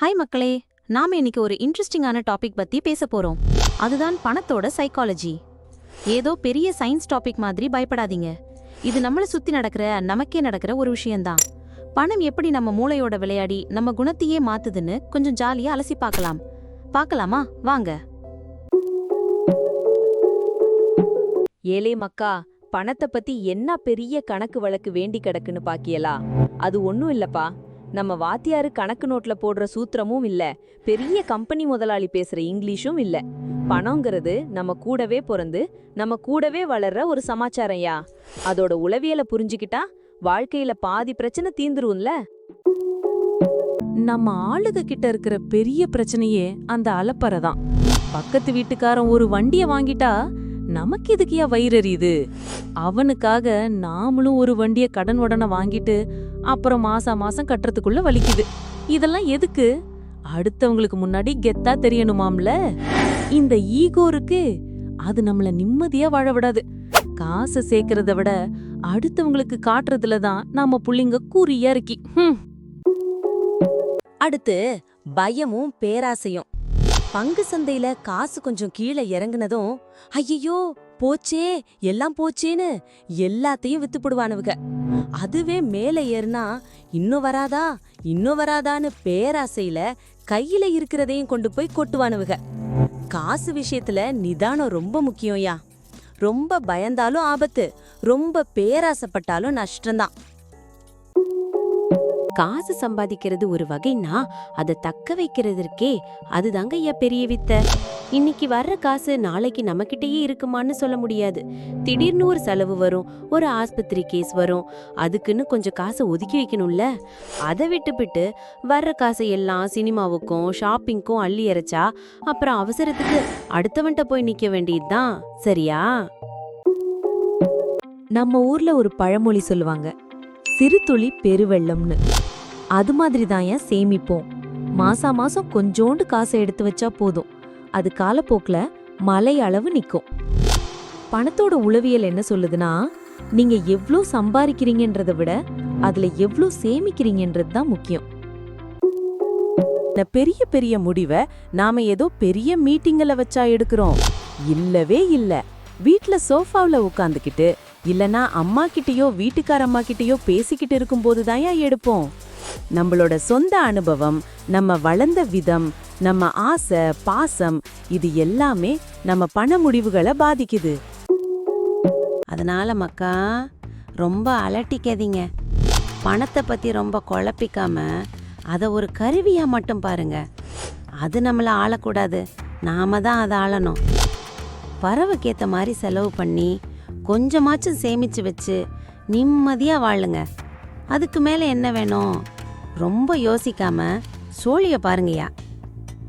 Hi மக்களே நாம இன்னைக்கு ஒரு இன்ட்ரெஸ்டிங்கான டாபிக் பத்தி பேச போறோம். அதுதான் பணத்தோட சைக்காலஜி ஏதோ பெரிய சயின்ஸ் டாபிக் மாதிரி பயப்படாதீங்க. இது நம்மளை சுத்தி நடக்கிற நமக்கே நடக்கிற ஒரு விஷயம்தான். பணம் எப்படி நம்ம மூளையோட விளையாடி நம்ம குணத்தையே மாத்துதுன்னு கொஞ்சம் ஜாலியா அலசி பார்க்கலாம். பார்க்கலாமா? வாங்க. ஏலே மக்கா பணத்தை பத்தி என்ன பெரிய கணக்கு வழக்கு வேண்டி கிடக்குன்னு பாக்கியலா? அது ஒண்ணும் இல்லப்பா. நம்ம வாத்தியாரு கணக்கு நோட்ல போடுற சூத்திரமும் இல்ல. பெரிய கம்பெனி முதலாளி பேசுற இங்கிலீஷும் இல்ல. பணங்கிறது நம்ம கூடவே பிறந்து நம்ம கூடவே வளர்ற ஒரு சமாச்சாரம்யா அதோட உளவியலை புரிஞ்சுக்கிட்டா வாழ்க்கையில பாதி பிரச்சனை தீந்துரும்ல. நம்ம ஆளுக கிட்ட இருக்கிற பெரிய பிரச்சனையே அந்த அலப்பறை தான். பக்கத்து வீட்டுக்காரன் ஒரு வண்டியை வாங்கிட்டா நமக்கு எதுக்கியா வயிறறியுது அவனுக்காக நாமளும் ஒரு வண்டிய கடன் உடனே வாங்கிட்டு அப்புறம் மாசா மாசம் கட்டுறதுக்குள்ள வலிக்குது. இதெல்லாம் எதுக்கு? அடுத்தவங்களுக்கு முன்னாடி கெத்தா தெரியணுமாம்ல? இந்த ஈகோ இருக்கு. அது நம்மள நிம்மதியா வாழ விடாது. காசை சேர்க்கறத விட அடுத்தவங்களுக்கு காட்டுறதுல தான் நாம புள்ளிங்க கூறியா இருக்கி. அடுத்து பயமும் பேராசையும். பங்கு சந்தையில காசு கொஞ்சம் கீழே இறங்குனதும் ஐயையோ போச்சே எல்லாம் போச்சேன்னு எல்லாத்தையும் வித்து போடுவானுவுக அதுவே மேலே ஏறுனா இன்னும் வராதா இன்னும் வராதான்னு பேராசையில கையில இருக்கிறதையும் கொண்டு போய் கொட்டுவானுவுக காசு விஷயத்துல நிதானம் ரொம்ப முக்கியம்யா. ரொம்ப பயந்தாலும் ஆபத்து ரொம்ப பேராசைப்பட்டாலும் நஷ்டம்தான். காசு சம்பாதிக்கிறது ஒரு வகைன்னா அதை தக்க வைக்கிறதுக்கே அதுதாங்க ஐயா பெரிய வித்தை. இன்னைக்கு வர்ற காசு நாளைக்கு நம்மக்கிட்டேயே இருக்குமான்னு சொல்ல முடியாது. திடீர்னு ஒரு செலவு வரும் ஒரு ஆஸ்பத்திரி கேஸ் வரும் அதுக்குன்னு கொஞ்சம் காசை ஒதுக்கி வைக்கணும்ல? அதை விட்டுபிட்டு வர்ற காசை எல்லாம் சினிமாவுக்கும் ஷாப்பிங்க்கும் அள்ளி இறைச்சா அப்புறம் அவசரத்துக்கு அடுத்தவன்ட்ட போய் நிக்க வேண்டியதுதான். சரியா? நம்ம ஊர்ல ஒரு பழமொழி சொல்லுவாங்க சிறு துளி பெருவெள்ளம்னு. அது மாதிரி தான் ஏன் சேமிப்போம்? மாசா மாசம் கொஞ்சோண்டு காசை எடுத்து வச்சா போதும். அது காலப்போக்கில் மலை அளவு நிற்கும் பணத்தோட உளவியல் என்ன சொல்லுதுன்னா நீங்க எவ்வளோ சம்பாதிக்கிறீங்கன்றத விட அதுல எவ்வளோ சேமிக்கிறீங்கன்றது தான் முக்கியம். இந்த பெரிய பெரிய முடிவை நாம ஏதோ பெரிய மீட்டிங்கில் வச்சா எடுக்கிறோம். இல்லவே இல்லை. வீட்டில் சோஃபாவில் உட்காந்துக்கிட்டு இல்லனா அம்மா கிட்டேயோ வீட்டுக்கார அம்மா கிட்டேயோ பேசிக்கிட்டு இருக்கும்போது தான் எடுப்போம்? நம்மளோட சொந்த அனுபவம் நம்ம வளர்ந்த விதம் நம்ம ஆசை பாசம் இது எல்லாமே நம்ம பண முடிவுகளை பாதிக்குது. அதனால மக்கா ரொம்ப அலட்டிக்காதீங்க. பணத்தை பத்தி ரொம்ப குழப்பிக்காம அதை ஒரு கருவியா மட்டும் பாருங்க. அது நம்மளை ஆளக்கூடாது. நாம தான் அதை ஆளணும். பறவைக்கேற்ற மாதிரி செலவு பண்ணி கொஞ்சமாச்சும் சேமித்து வச்சு நிம்மதியாக வாழுங்க. அதுக்கு மேலே என்ன வேணும்? ரொம்ப யோசிக்காம சோழிய பாருங்கய்யா.